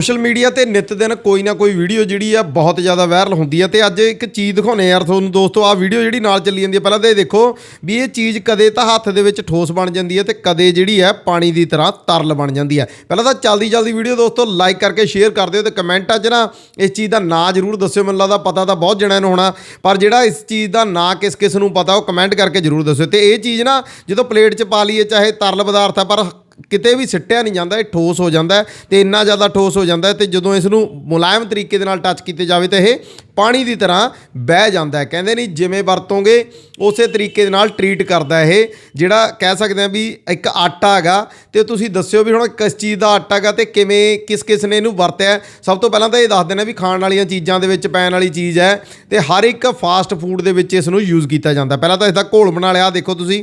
Social media ਤੇ ਨਿਤ ਦਿਨ ਕੋਈ ਨਾ ਕੋਈ ਵੀਡੀਓ ਜਿਹੜੀ ਆ ਬਹੁਤ ਜ਼ਿਆਦਾ ਵਾਇਰਲ ਹੁੰਦੀ ਆ ਤੇ ਅੱਜ ਇੱਕ ਚੀਜ਼ ਦਿਖਾਉਨੇ ਯਾਰ ਤੁਹਾਨੂੰ ਦੋਸਤੋ ਆ ਵੀਡੀਓ ਜਿਹੜੀ ਨਾਲ ਚੱਲੀ ਜਾਂਦੀ ਆ। ਪਹਿਲਾਂ ਤਾਂ ਇਹ ਦੇਖੋ ਵੀ ਇਹ ਚੀਜ਼ ਕਦੇ ਤਾਂ ਹੱਥ ਦੇ ਵਿੱਚ ਠੋਸ ਬਣ ਜਾਂਦੀ ਹੈ ਤੇ ਕਦੇ ਜਿਹੜੀ ਹੈ ਪਾਣੀ ਦੀ ਤਰ੍ਹਾਂ ਤਰਲ ਬਣ ਜਾਂਦੀ ਹੈ ਪਹਿਲਾਂ ਤਾਂ ਜਲਦੀ ਜਲਦੀ ਵੀਡੀਓ ਦੋਸਤੋ ਲਾਈਕ ਕਰਕੇ ਸ਼ੇਅਰ ਕਰ ਦਿਓ ਤੇ ਕਮੈਂਟਾਂ 'ਚ ਨਾ ਇਸ ਚੀਜ਼ ਦਾ ਨਾਂ ਜ਼ਰੂਰ ਦੱਸਿਓ। ਮੈਨੂੰ ਲੱਗਦਾ ਪਤਾ ਤਾਂ ਬਹੁਤ ਜਣਿਆਂ ਨੂੰ ਹੋਣਾ, ਪਰ ਜਿਹੜਾ ਇਸ ਚੀਜ਼ ਦਾ ਨਾਂ ਕਿਸ ਕਿਸ ਨੂੰ ਪਤਾ ਉਹ ਕਮੈਂਟ ਕਰਕੇ ਜ਼ਰੂਰ ਦੱਸਿਓ। ਤੇ ਇਹ ਚੀਜ਼ ਨਾ ਜਦੋਂ ਪਲੇਟ 'ਚ ਪਾ ਲਈਏ, ਚਾਹੇ ਤਰਲ ਪਦਾਰਥ ਆ, ਪਰ ਕਿਤੇ ਵੀ ਸਿੱਟਿਆ ਨਹੀਂ ਜਾਂਦਾ, ਇਹ ਠੋਸ ਹੋ ਜਾਂਦਾ ਹੈ ਤੇ ਇੰਨਾ ਜ਼ਿਆਦਾ ਠੋਸ ਹੋ ਜਾਂਦਾ ਹੈ ਤੇ ਜਦੋਂ ਇਸ ਨੂੰ ਮੁਲਾਇਮ ਤਰੀਕੇ ਦੇ ਨਾਲ ਟੱਚ ਕੀਤੇ ਜਾਵੇ ਤਾਂ ਇਹ ਪਾਣੀ ਦੀ ਤਰ੍ਹਾਂ ਬਹਿ ਜਾਂਦਾ ਕਹਿੰਦੇ ਨਹੀਂ ਜਿਵੇਂ ਵਰਤੋਂਗੇ, ਉਸੇ ਤਰੀਕੇ ਦੇ ਨਾਲ ਟਰੀਟ ਕਰਦਾ ਇਹ, ਜਿਹੜਾ ਕਹਿ ਸਕਦੇ ਆ ਵੀ ਇੱਕ ਆਟਾ ਹੈਗਾ ਤੇ ਤੁਸੀਂ ਦੱਸਿਓ ਵੀ ਹੁਣ ਕਿਸ ਚੀਜ਼ ਦਾ ਆਟਾ ਹੈਗਾ ਤੇ ਕਿਵੇਂ, ਕਿਸ ਕਿਸ ਨੇ ਇਹਨੂੰ ਵਰਤਿਆ ਸਭ ਤੋਂ ਪਹਿਲਾਂ ਤਾਂ ਇਹ ਦੱਸ ਦੇਣਾ ਵੀ ਖਾਣ ਵਾਲੀਆਂ ਚੀਜ਼ਾਂ ਦੇ ਵਿੱਚ ਪੈਣ ਵਾਲੀ ਚੀਜ਼ ਹੈ ਤੇ ਹਰ ਇੱਕ ਫਾਸਟ ਫੂਡ ਦੇ ਵਿੱਚ ਇਸ ਨੂੰ ਯੂਜ਼ ਕੀਤਾ ਜਾਂਦਾ ਪਹਿਲਾਂ ਤਾਂ ਇਸ ਦਾ ਘੋਲ ਬਣਾ ਲਿਆ ਦੇਖੋ ਤੁਸੀਂ।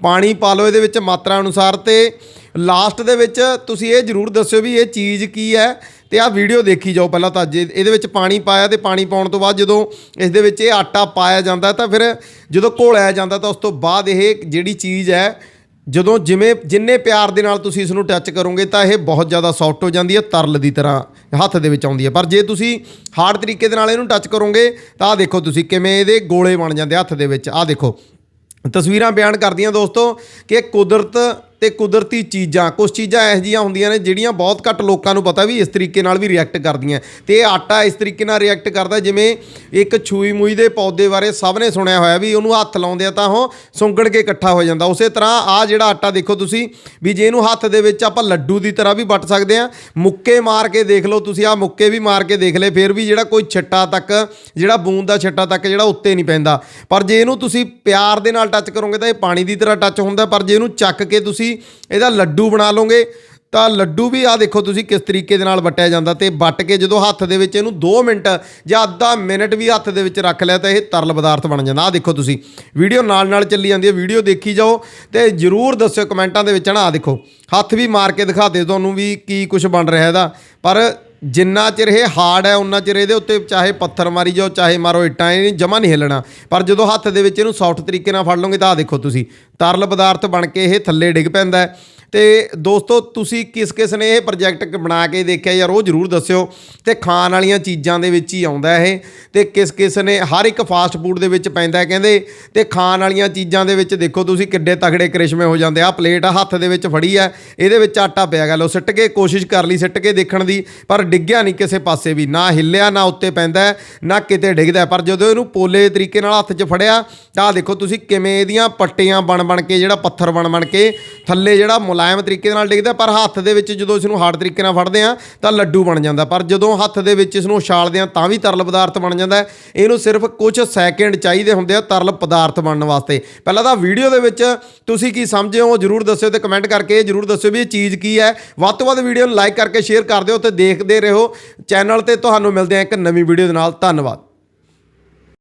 ਪਾਣੀ ਪਾ ਲਓ ਇਹਦੇ ਵਿੱਚ ਮਾਤਰਾ ਅਨੁਸਾਰ ਤੇ ਲਾਸਟ ਦੇ ਵਿੱਚ ਤੁਸੀਂ ਇਹ ਜਰੂਰ ਦੱਸਿਓ ਵੀ ਇਹ ਚੀਜ਼ ਕੀ ਹੈ ਤੇ ਆਹ ਵੀਡੀਓ ਦੇਖੀ ਜਾਓ ਪਹਿਲਾਂ ਤਾਂ ਜੇ ਇਹਦੇ ਵਿੱਚ ਪਾਣੀ ਪਾਇਆ ਤੇ ਪਾਣੀ ਪਾਉਣ ਤੋਂ ਬਾਅਦ ਜਦੋਂ ਇਸ ਦੇ ਵਿੱਚ ਇਹ ਆਟਾ ਪਾਇਆ ਜਾਂਦਾ ਤਾਂ ਫਿਰ ਜਦੋਂ ਘੋਲਿਆ ਜਾਂਦਾ ਤਾਂ ਉਸ ਤੋਂ ਬਾਅਦ ਇਹ ਜਿਹੜੀ ਚੀਜ਼ ਹੈ, ਜਦੋਂ ਜਿਵੇਂ ਜਿੰਨੇ ਪਿਆਰ ਦੇ ਨਾਲ ਤੁਸੀਂ ਇਸ ਨੂੰ ਟੱਚ ਕਰੋਗੇ ਤਾਂ ਇਹ ਬਹੁਤ ਜ਼ਿਆਦਾ ਸੌਫਟ ਹੋ ਜਾਂਦੀ ਹੈ, ਤਰਲ ਦੀ ਤਰ੍ਹਾਂ ਹੱਥ ਦੇ ਵਿੱਚ ਆਉਂਦੀ ਹੈ। ਪਰ ਜੇ ਤੁਸੀਂ ਹਾਰਡ ਤਰੀਕੇ ਦੇ ਨਾਲ ਇਹਨੂੰ ਟੱਚ ਕਰੋਗੇ ਤਾਂ ਆਹ ਦੇਖੋ ਤੁਸੀਂ ਕਿਵੇਂ ਇਹਦੇ ਗੋਲੇ ਬਣ ਜਾਂਦੇ ਹੱਥ ਦੇ ਵਿੱਚ। ਆਹ ਦੇਖੋ ਤਸਵੀਰਾਂ ਬਿਆਨ ਕਰਦੀਆਂ ਦੋਸਤੋ ਕਿ ਕੁਦਰਤ ਤੇ ਕੁਦਰਤੀ ਚੀਜ਼ਾਂ ਕੁਝ ਚੀਜ਼ਾਂ ਇਹੋ ਜਿਹੀਆਂ ਹੁੰਦੀਆਂ ਨੇ ਜਿਹੜੀਆਂ ਬਹੁਤ ਘੱਟ ਲੋਕਾਂ ਨੂੰ ਪਤਾ ਵੀ ਇਸ ਤਰੀਕੇ ਨਾਲ ਵੀ ਰਿਐਕਟ ਕਰਦੀਆਂ। ਤੇ ਇਹ ਆਟਾ ਇਸ ਤਰੀਕੇ ਨਾਲ ਰਿਐਕਟ ਕਰਦਾ ਜਿਵੇਂ ਇੱਕ ਛੂਈ ਮੂਈ ਦੇ ਪੌਦੇ ਬਾਰੇ ਸਭ ਨੇ ਸੁਣਿਆ ਹੋਇਆ ਵੀ ਉਹਨੂੰ ਹੱਥ ਲਾਉਂਦੇ ਆ ਤਾਂ ਉਹ ਸੁੰਗੜ ਕੇ ਇਕੱਠਾ ਹੋ ਜਾਂਦਾ। ਉਸੇ ਤਰ੍ਹਾਂ ਆ ਜਿਹੜਾ ਆਟਾ ਦੇਖੋ ਤੁਸੀਂ ਵੀ ਜੇ ਇਹਨੂੰ ਹੱਥ ਦੇ ਵਿੱਚ ਆਪਾਂ ਲੱਡੂ ਦੀ ਤਰ੍ਹਾਂ ਵੀ ਵੱਟ ਸਕਦੇ ਆ, ਮੁੱਕੇ ਮਾਰ ਕੇ ਦੇਖ ਲਓ ਤੁਸੀਂ ਆ ਮੁੱਕੇ ਵੀ ਮਾਰ ਕੇ ਦੇਖ ਲਏ, ਫਿਰ ਵੀ ਜਿਹੜਾ ਕੋਈ ਛੱਟਾ ਤੱਕ, ਜਿਹੜਾ ਬੂੰਦ ਦਾ ਛੱਟਾ ਤੱਕ ਜਿਹੜਾ ਉੱਤੇ ਨਹੀਂ ਪੈਂਦਾ। ਪਰ ਜੇ ਇਹਨੂੰ ਤੁਸੀਂ ਪਿਆਰ ਦੇ ਨਾਲ ਟੱਚ ਕਰੋਗੇ ਤਾਂ ਇਹ ਪਾਣੀ ਦੀ ਤਰ੍ਹਾਂ ਟੱਚ ਹੁੰਦਾ, ਪਰ ਜੇ ਇਹਨੂੰ ਚੱਕ ਕੇ ਤੁਸੀਂ ਇਹਦਾ ਲੱਡੂ ਬਣਾ ਲਓਗੇ। ਤਾਂ ਲੱਡੂ ਵੀ ਆ ਦੇਖੋ ਤੁਸੀਂ ਕਿਸ ਤਰੀਕੇ ਦੇ ਨਾਲ ਵਟਿਆ ਜਾਂਦਾ ਤੇ ਵੱਟ ਕੇ ਜਦੋਂ ਹੱਥ ਦੇ ਵਿੱਚ ਇਹਨੂੰ 2 ਮਿੰਟ ਜਾਂ ਅੱਧਾ ਮਿੰਟ ਵੀ ਹੱਥ ਦੇ ਵਿੱਚ ਰੱਖ ਲਿਆ ਤਾਂ ਇਹ ਤਰਲ ਪਦਾਰਥ ਬਣ ਜਾਂਦਾ। ਆ ਦੇਖੋ ਤੁਸੀਂ, ਵੀਡੀਓ ਨਾਲ ਨਾਲ ਚੱਲੀ ਜਾਂਦੀ ਹੈ, ਵੀਡੀਓ ਦੇਖੀ ਜਾਓ ਤੇ ਜਰੂਰ ਦੱਸਿਓ ਕਮੈਂਟਾਂ ਦੇ ਵਿੱਚ ਨਾ ਆ ਦੇਖੋ, ਹੱਥ ਵੀ ਮਾਰ ਕੇ ਦਿਖਾ ਦਿਖਾਤੇ ਤੁਹਾਨੂੰ ਵੀ ਕੀ ਕੁਝ ਬਣ ਰਿਹਾ ਇਹਦਾ। ਪਰ ਜਿੰਨਾ ਚਿਰ ਇਹ ਹਾਰਡ ਹੈ, ਉਨਾ ਚਿਰ ਇਹਦੇ ਉੱਤੇ ਚਾਹੇ ਪੱਥਰ ਮਾਰੀ ਜਾਓ, ਚਾਹੇ ਮਾਰੋ, ਇੱਟਾਂ ਇਹ ਜਮਾ ਨਹੀਂ ਹਿੱਲਣਾ। ਪਰ ਜਦੋਂ ਹੱਥ ਦੇ ਵਿੱਚ ਇਹਨੂੰ ਸੌਫਟ ਤਰੀਕੇ ਨਾਲ ਫੜ ਲਓਗੇ ਤਾਂ ਆ ਦੇਖੋ ਤੁਸੀਂ, ਤਰਲ ਪਦਾਰਥ ਬਣ ਕੇ ਇਹ ਥੱਲੇ ਡਿੱਗ ਪੈਂਦਾ ਹੈ। ਤੇ ਦੋਸਤੋ, ਤੁਸੀਂ ਕਿਸ ਕਿਸ ਨੇ ਇਹ ਪ੍ਰੋਜੈਕਟ ਬਣਾ ਕੇ ਦੇਖਿਆ ਯਾਰ, ਉਹ ਜਰੂਰ ਦੱਸਿਓ। ਤੇ ਖਾਣ ਵਾਲੀਆਂ ਚੀਜ਼ਾਂ ਦੇ ਵਿੱਚ ਹੀ ਆਉਂਦਾ ਇਹ। ਤੇ ਕਿਸ ਕਿਸ ਨੇ, ਹਰ ਇੱਕ ਫਾਸਟ ਫੂਡ ਦੇ ਵਿੱਚ ਪੈਂਦਾ ਕਹਿੰਦੇ। ਤੇ ਖਾਣ ਵਾਲੀਆਂ ਚੀਜ਼ਾਂ ਦੇ ਵਿੱਚ ਦੇਖੋ ਤੁਸੀਂ ਕਿੱਡੇ ਤਗੜੇ ਕਰਿਸ਼ਮੇ ਹੋ ਜਾਂਦੇ ਆ। ਪਲੇਟ ਹੱਥ ਦੇ ਵਿੱਚ ਫੜੀ ਆ। ਇਹਦੇ ਵਿੱਚ ਆਟਾ ਪਿਆ ਗਾ। ਲੋ ਸਿੱਟ ਕੇ ਕੋਸ਼ਿਸ਼ ਕਰ ਲਈ, ਸਿੱਟ ਕੇ ਦੇਖਣ ਦੀ। ਪਰ ਡਿੱਗਿਆ ਨਹੀਂ ਕਿਸੇ ਪਾਸੇ ਵੀ। ਨਾ ਹਿੱਲਿਆ, ਨਾ ਉੱਤੇ ਪੈਂਦਾ ਨਾ ਕਿਤੇ ਡਿੱਗਦਾ ਪਰ ਜਦੋਂ ਇਹਨੂੰ ਪੋਲੇ ਤਰੀਕੇ ਨਾਲ ਹੱਥ 'ਚ ਫੜਿਆ, ਤਾਂ ਆਹ ਦੇਖੋ ਤੁਸੀਂ ਕਿਵੇਂ ਇਹਦੀਆਂ ਪੱਟੀਆਂ ਬਣ ਬਣ ਕੇ, ਜਿਹੜਾ ਪੱਥਰ ਬਣ ਬਣ ਕੇ, ਥੱਲੇ ਜਿਹੜਾ ਮੁਲਾਇਮ ਤਰੀਕੇ ਨਾਲ ਡਿੱਗਦਾ, ਪਰ ਹੱਥ ਦੇ ਵਿੱਚ ਜਦੋਂ ਇਸ ਨੂੰ ਹਾਰਡ ਤਰੀਕੇ ਨਾਲ ਫੜਦੇ ਆ ਤਾਂ ਲੱਡੂ ਬਣ ਜਾਂਦਾ। ਪਰ ਜਦੋਂ ਹੱਥ ਦੇ ਵਿੱਚ ਇਸ ਨੂੰ ਉਛਾਲਦੇ ਆ ਤਾਂ ਵੀ ਤਰਲ ਪਦਾਰਥ ਬਣ ਜਾਂਦਾ ਇਹਨੂੰ ਸਿਰਫ ਕੁਝ ਸੈਕਿੰਡ ਚਾਹੀਦੇ ਹੁੰਦੇ ਆ ਤਰਲ ਪਦਾਰਥ ਬਣਨ ਵਾਸਤੇ। ਪਹਿਲਾਂ ਤਾਂ ਵੀਡੀਓ ਦੇ ਵਿੱਚ ਤੁਸੀਂ ਕੀ ਸਮਝੇ ਹੋ, ਜਰੂਰ ਦੱਸਿਓ ਤੇ ਕਮੈਂਟ ਕਰਕੇ ਜਰੂਰ ਦੱਸਿਓ ਵੀ ਇਹ ਚੀਜ਼ ਕੀ ਹੈ। ਵੱਧ ਤੋਂ ਵੱਧ ਵੀਡੀਓ ਨੂੰ ਲਾਈਕ ਕਰਕੇ ਸ਼ੇਅਰ ਕਰ ਦਿਓ ਤੇ ਦੇਖਦੇ ਰਹੋ। ਚੈਨਲ ਤੇ ਤੁਹਾਨੂੰ ਮਿਲਦੇ ਆ ਇੱਕ ਨਵੀਂ ਵੀਡੀਓ ਦੇ ਨਾਲ। ਧੰਨਵਾਦ।